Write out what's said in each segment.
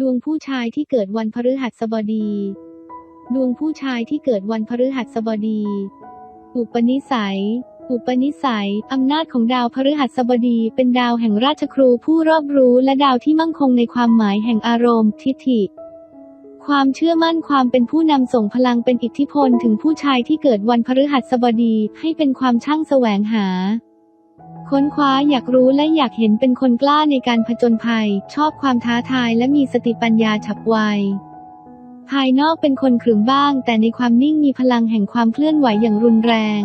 ดวงผู้ชายที่เกิดวันพฤหัสบดี ดวงผู้ชายที่เกิดวันพฤหัสบดี อุปนิสัย อุปนิสัย อำนาจของดาวพฤหัสบดี เป็นดาวแห่งราชครูผู้รอบรู้และดาวที่มั่งคงในความหมายแห่งอารมณ์ทิฏฐิ ความเชื่อมั่นความเป็นผู้นำส่งพลังเป็นอิทธิพลถึงผู้ชายที่เกิดวันพฤหัสบดี ให้เป็นความช่างแสวงหา ค้นคว้าอยากรู้และอยากเห็นเป็นคนกล้าในการผจญภัย ชอบความท้าทายและมีสติปัญญาฉับไว ภายนอกเป็นคนขรึมบ้าง แต่ในความนิ่งมีพลังแห่งความเคลื่อนไหวอย่างรุนแรง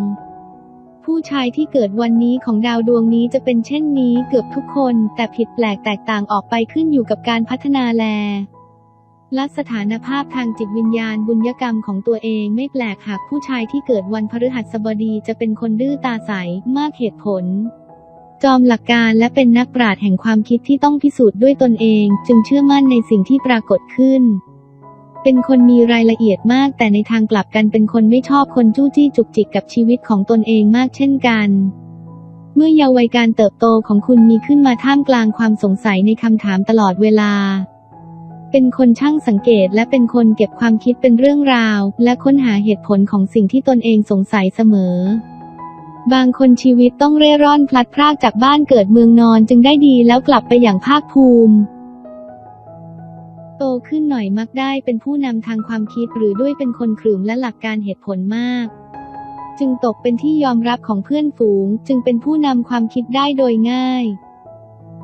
ผู้ชายที่เกิดวันนี้ของดาวดวงนี้จะเป็นเช่นนี้เกือบทุกคน แต่ผิดแปลกแตกต่างออกไปขึ้นอยู่กับการพัฒนาแล ละสถานภาพทางจิตวิญญาณบุญยกรรมของตัวเองไม่แปลกหากผู้ชายที่เกิดวันพฤหัสบดีจะเป็นคนดื้อตาใสมากเหตุผล จอมหลักการและเป็นนักปราชญ์แห่งความคิดที่ต้องพิสูจน์ด้วยตนเอง จึงเชื่อมั่นในสิ่งที่ปรากฏขึ้น เป็นคนมีรายละเอียดมาก แต่ในทางกลับกันเป็นคนไม่ชอบคนจู้จี้จุกจิกกับชีวิตของตนเองมากเช่นกันเมื่อเยาว์วัยการเติบโตของคุณมีขึ้นมาท่ามกลางความสงสัยในคำถามตลอดเวลา เป็นคนช่างสังเกตและเป็นคนเก็บความคิดเป็นเรื่องราว และค้นหาเหตุผลของสิ่งที่ตนเองสงสัยเสมอ บางคนชีวิตต้องเร่ร่อนพลัดพรากจากบ้านเกิดเมืองนอนจึงได้ดีแล้วกลับไปอย่างภาคภูมิโตขึ้นหน่อยมักได้เป็นผู้นำทางความคิดหรือด้วยเป็นคนขรึมและหลักการเหตุผลมาก จึงตกเป็นที่ยอมรับของเพื่อนฝูง จึงเป็นผู้นำความคิดได้โดยง่าย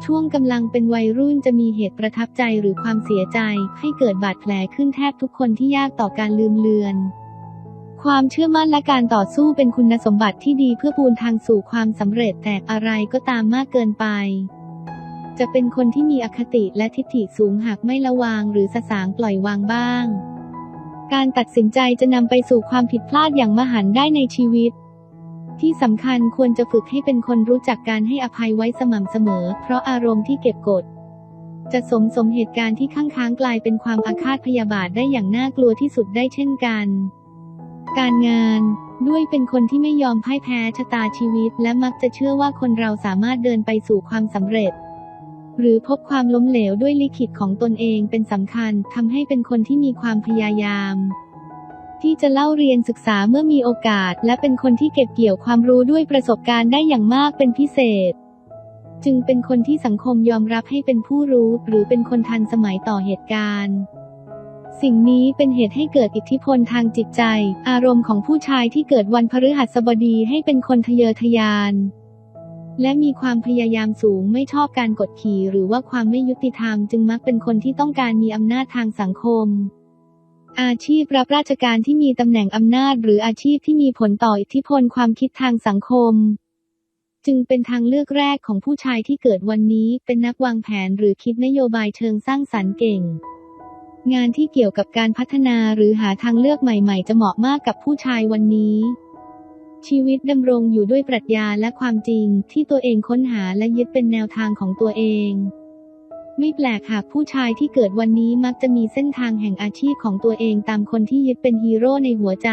ช่วงกำลังเป็นวัยรุ่นจะมีเหตุประทับใจหรือความเสียใจ ให้เกิดบาดแผลขึ้นแทบทุกคนที่ยากต่อการลืมเลือน ความเชื่อมั่นและการต่อสู้เป็นคุณสมบัติที่ดีเพื่อปูนทางสู่ความสำเร็จแต่อะไรก็ตามมากเกินไป จะเป็นคนที่มีอคติและทิฏฐิสูงหากไม่ระวังหรือสสางปล่อยวางบ้าง การตัดสินใจจะนำไปสู่ความผิดพลาดอย่างมหันต์ได้ในชีวิต ที่สำคัญควรจะฝึกให้เป็นคนรู้จักการให้อภัยไว้สม่ำเสมอ เพราะอารมณ์ที่เก็บกด จะสมสมเหตุการณ์ที่ข้างค้างกลายเป็นความอาฆาตพยาบาทได้อย่างน่ากลัวที่สุดได้เช่นกัน การงานด้วยเป็นคนที่ไม่ยอมพ่ายแพ้ชะตาชีวิต และมักจะเชื่อว่าคนเราสามารถเดินไปสู่ความสำเร็จ หรือพบความล้มเหลวด้วยลิขิตของตนเองเป็นสำคัญทำให้เป็นคนที่มีความพยายาม ที่จะเล่าเรียนศึกษาเมื่อมีโอกาส และเป็นคนที่เก็บเกี่ยวความรู้ด้วยประสบการณ์ได้อย่างมากเป็นพิเศษ จึงเป็นคนที่สังคมยอมรับให้เป็นผู้รู้ หรือเป็นคนทันสมัยต่อเหตุการณ์สิ่งนี้เป็นเหตุให้เกิดอิทธิพลทางจิตใจ อารมณ์ของผู้ชายที่เกิดวันพฤหัสบดีให้เป็นคนทะเยอทะยาน และมีความพยายามสูงไม่ชอบการกดขี่หรือว่าความไม่ยุติธรรมจึงมักเป็นคนที่ต้องการมีอำนาจทางสังคม อาชีพรับราชการที่มีตำแหน่งอำนาจ หรืออาชีพที่มีผลต่ออิทธิพลความคิดทางสังคม จึงเป็นทางเลือกแรกของผู้ชายที่เกิดวันนี้เป็นนักวางแผนหรือคิดนโยบายเชิงสร้างสรรค์เก่ง งานที่เกี่ยวกับการพัฒนาหรือหาทางเลือกใหม่ ๆ จะเหมาะมากกับผู้ชายวันนี้ ชีวิตดำรงอยู่ด้วยปรัชญาและความจริงที่ตัวเองค้นหาและยึดเป็นแนวทางของตัวเอง ไม่แปลกหากผู้ชายที่เกิดวันนี้มักจะมีเส้นทางแห่งอาชีพของตัวเองตามคนที่ยึดเป็นฮีโร่ในหัวใจ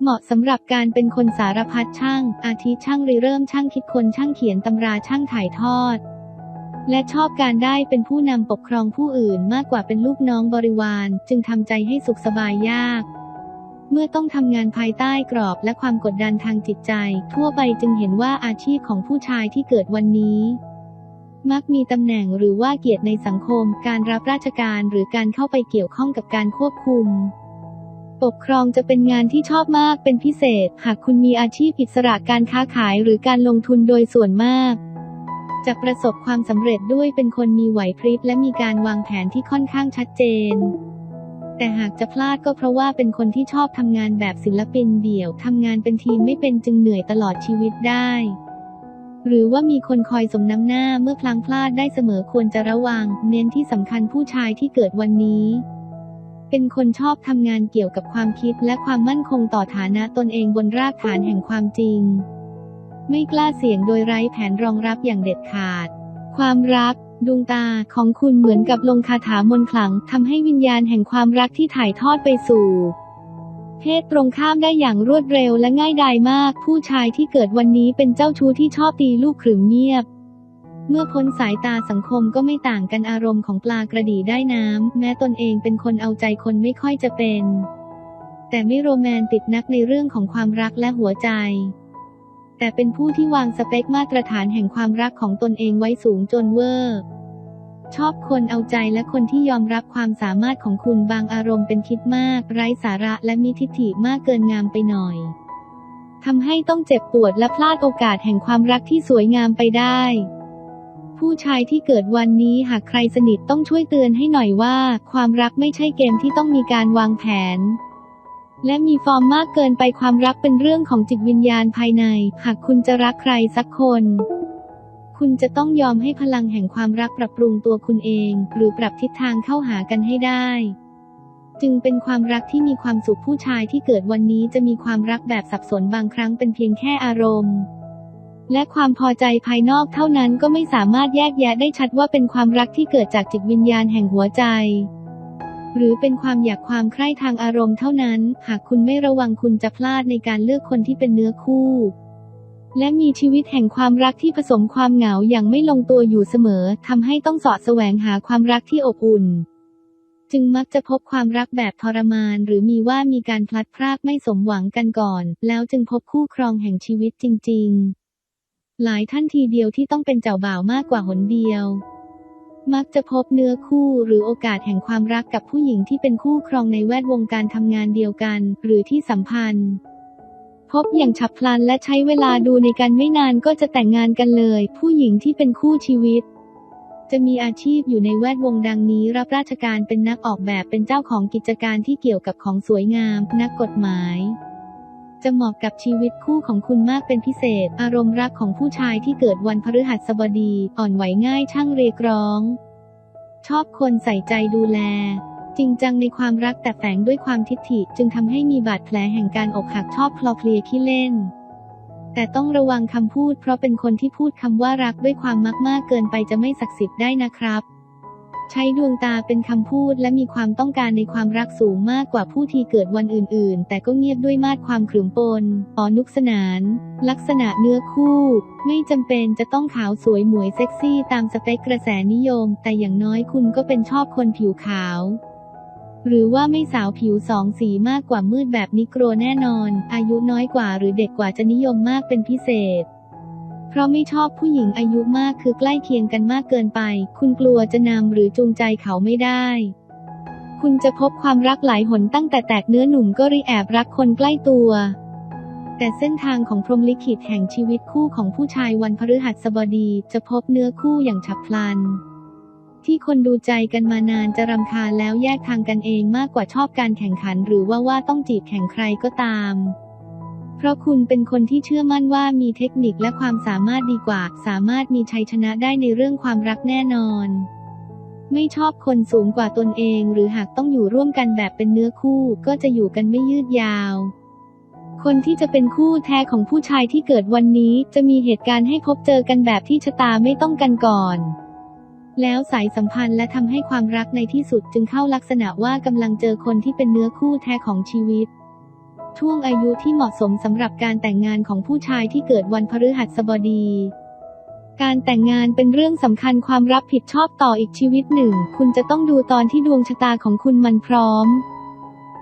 เหมาะสำหรับการเป็นคนสารพัดช่าง อาทิช่างริเริ่มช่างคิดคนช่างเขียนตำราช่างถ่ายทอด และชอบการได้เป็นผู้นำปกครองผู้อื่นมากกว่าเป็นลูกน้องบริวาร จึงทำใจให้สุขสบายยากเมื่อต้องทำงานภายใต้กรอบและความกดดันทางจิตใจ ทั่วไปจึงเห็นว่าอาชีพของผู้ชายที่เกิดวันนี้ มักมีตำแหน่งหรือว่าเกียรติในสังคม การรับราชการหรือการเข้าไปเกี่ยวข้องกับการควบคุม ปกครองจะเป็นงานที่ชอบมากเป็นพิเศษ หากคุณมีอาชีพอิสระการค้าขายหรือการลงทุนโดยส่วนมากจะประสบความสำเร็จด้วยเป็นคนมีไหวพริบและมีการวางแผนที่ค่อนข้างชัดเจน แต่หากจะพลาดก็เพราะว่าเป็นคนที่ชอบทำงานแบบศิลปินเดี่ยวทำงานเป็นทีมไม่เป็นจึงเหนื่อยตลอดชีวิตได้ หรือว่ามีคนคอยสมน้ำหน้าเมื่อพลังพลาดได้เสมอควรจะระวัง เน้นที่สำคัญผู้ชายที่เกิดวันนี้ เป็นคนชอบทำงานเกี่ยวกับความคิดและความมั่นคงต่อฐานะตนเองบนรากฐานแห่งความจริง ไม่กล้าเสี่ยงโดยไร้แผนรองรับอย่างเด็ดขาด ความรักดวงตาของคุณเหมือนกับลงคาถามนต์ขลังทำให้วิญญาณแห่งความรักที่ถ่ายทอดไปสู่ เพศตรงข้ามได้อย่างรวดเร็วและง่ายดายมาก ผู้ชายที่เกิดวันนี้เป็นเจ้าชู้ที่ชอบตีลูกขรึมเงียบ เมื่อพ้นสายตาสังคมก็ไม่ต่างกันอารมณ์ของปลากระดีได้น้ำ แม้ตนเองเป็นคนเอาใจคนไม่ค่อยจะเป็น แต่ไม่โรแมนติกนักในเรื่องของความรักและหัวใจ แต่เป็นผู้ที่วางสเปคมาตรฐานแห่งความรักของตนเองไว้สูงจนเวอร์ ชอบคนเอาใจและคนที่ยอมรับความสามารถของคุณบางอารมณ์เป็นคิดมาก ไร้สาระและมีทิฐิมากเกินงามไปหน่อยทำให้ต้องเจ็บปวดและพลาดโอกาสแห่งความรักที่สวยงามไปได้ ผู้ชายที่เกิดวันนี้หากใครสนิทต้องช่วยเตือนให้หน่อยว่า ความรักไม่ใช่เกมที่ต้องมีการวางแผน และมีฟอร์มมากเกินไปความรักเป็นเรื่องของจิตวิญญาณภายใน หากคุณจะรักใครสักคน คุณจะต้องยอมให้พลังแห่งความรักปรับปรุงตัวคุณเอง หรือปรับทิศทางเข้าหากันให้ได้ จึงเป็นความรักที่มีความสุขผู้ชายที่เกิดวันนี้จะมีความรักแบบสับสนบางครั้งเป็นเพียงแค่อารมณ์ และความพอใจภายนอกเท่านั้นก็ไม่สามารถแยกแยะได้ชัดว่าเป็นความรักที่เกิดจากจิตวิญญาณแห่งหัวใจหรือเป็นความอยากความใคร่ทางอารมณ์เท่านั้น หากคุณไม่ระวังคุณจะพลาดในการเลือกคนที่เป็นเนื้อคู่ และมีชีวิตแห่งความรักที่ผสมความเหงาอย่างไม่ลงตัวอยู่เสมอทำให้ต้องเสาะแสวงหาความรักที่อบอุ่น จึงมักจะพบความรักแบบทรมาน หรือมีว่ามีการพลัดพรากไม่สมหวังกันก่อน แล้วจึงพบคู่ครองแห่งชีวิตจริง ๆ หลายท่านทีเดียวที่ต้องเป็นเจ้าบ่าวมากกว่าหนเดียว มักจะพบเนื้อคู่หรือโอกาสแห่งความรักกับผู้หญิงที่เป็นคู่ครองในแวดวงการทำงานเดียวกัน หรือที่สัมพันธ์ พบอย่างฉับพลันและใช้เวลาดูในกันไม่นานก็จะแต่งงานกันเลย ผู้หญิงที่เป็นคู่ชีวิต จะมีอาชีพอยู่ในแวดวงดังนี้ รับราชการเป็นนักออกแบบเป็นเจ้าของกิจการที่เกี่ยวกับของสวยงาม นักกฎหมาย จะเหมาะกับชีวิตคู่ของคุณมากเป็นพิเศษ อารมณ์รักของผู้ชายที่เกิดวันพฤหัสบดี อ่อนไหวง่ายช่างเรียกร้อง ชอบคนใส่ใจดูแล จริงจังในความรักแต่แฝงด้วยความทิฐิจึงทำให้มีบาดแผลแห่งการอกหักชอบคลอเคลียขี้เล่น แต่ต้องระวังคำพูดเพราะเป็นคนที่พูดคำว่ารักด้วยความมากๆเกินไปจะไม่ศักดิ์สิทธิ์ได้นะครับ ใช้ดวงตาเป็นคำพูดและมีความต้องการในความรักสูงมากกว่าผู้ที่เกิดวันอื่น ๆ แต่ก็เงียบด้วยมาดความขรึมปนอ่อนนุกสนาน ลักษณะเนื้อคู่ ไม่จำเป็นจะต้องขาวสวยหมวยเซ็กซี่ตามสเปคกระแสนิยม แต่อย่างน้อยคุณก็เป็นชอบคนผิวขาว หรือว่าไม่สาวผิวสองสีมากกว่ามืดแบบนิโกรแน่นอน อายุน้อยกว่าหรือเด็กกว่าจะนิยมมากเป็นพิเศษ เพราะไม่ชอบผู้หญิงอายุมากคือใกล้เคียงกันมากเกินไป คุณกลัวจะนำหรือจูงใจเขาไม่ได้ คุณจะพบความรักหลายหนตั้งแต่แตกเนื้อหนุ่มก็รีแอบรักคนใกล้ตัว แต่เส้นทางของพรหมลิขิตแห่งชีวิตคู่ของผู้ชายวันพฤหัสบดี จะพบเนื้อคู่อย่างฉับพลัน ที่คนดูใจกันมานานจะรำคาญแล้วแยกทางกันเองมากกว่าชอบการแข่งขัน หรือว่าว่าต้องจีบแข่งใครก็ตาม เพราะคุณเป็นคนที่เชื่อมั่นว่ามีเทคนิคและความสามารถดีกว่า สามารถมีชัยชนะได้ในเรื่องความรักแน่นอน ไม่ชอบคนสูงกว่าตนเอง หรือหากต้องอยู่ร่วมกันแบบเป็นเนื้อคู่ก็จะอยู่กันไม่ยืดยาวคนที่จะเป็นคู่แท้ของผู้ชายที่เกิดวันนี้จะมีเหตุการณ์ให้พบเจอกันแบบที่ชะตาไม่ต้องกันก่อน แล้วสายสัมพันธ์และทำให้ความรักในที่สุดจึงเข้าลักษณะว่ากำลังเจอคนที่เป็นเนื้อคู่แท้ของชีวิตช่วงอายุที่เหมาะสมสำหรับการแต่งงานของผู้ชายที่เกิดวันพฤหัสบดี การแต่งงานเป็นเรื่องสำคัญความรับผิดชอบต่ออีกชีวิตหนึ่ง คุณจะต้องดูตอนที่ดวงชะตาของคุณมันพร้อม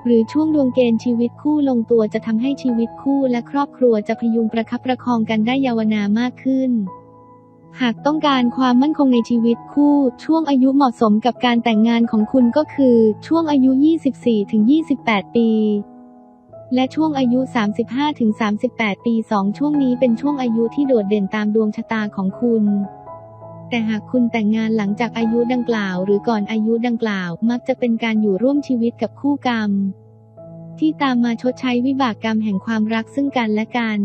หรือช่วงดวงเกณฑ์ชีวิตคู่ลงตัวจะทำให้ชีวิตคู่และครอบครัวจะพยุงประคับประคองกันได้ยาวนานมากขึ้น หากต้องการความมั่นคงในชีวิตคู่ ช่วงอายุเหมาะสมกับการแต่งงานของคุณก็คือ ช่วงอายุ 24-28 ปี และช่วงอายุ 35-38 ปีสองช่วงนี้เป็นช่วงอายุที่โดดเด่นตามดวงชะตาของคุณ แต่หากคุณแต่งงานหลังจากอายุดังกล่าว หรือก่อนอายุดังกล่าว มักจะเป็นการอยู่ร่วมชีวิตกับคู่กรรม ที่ตามมาชดใช้วิบากกรรมแห่งความรักซึ่งกันและกัน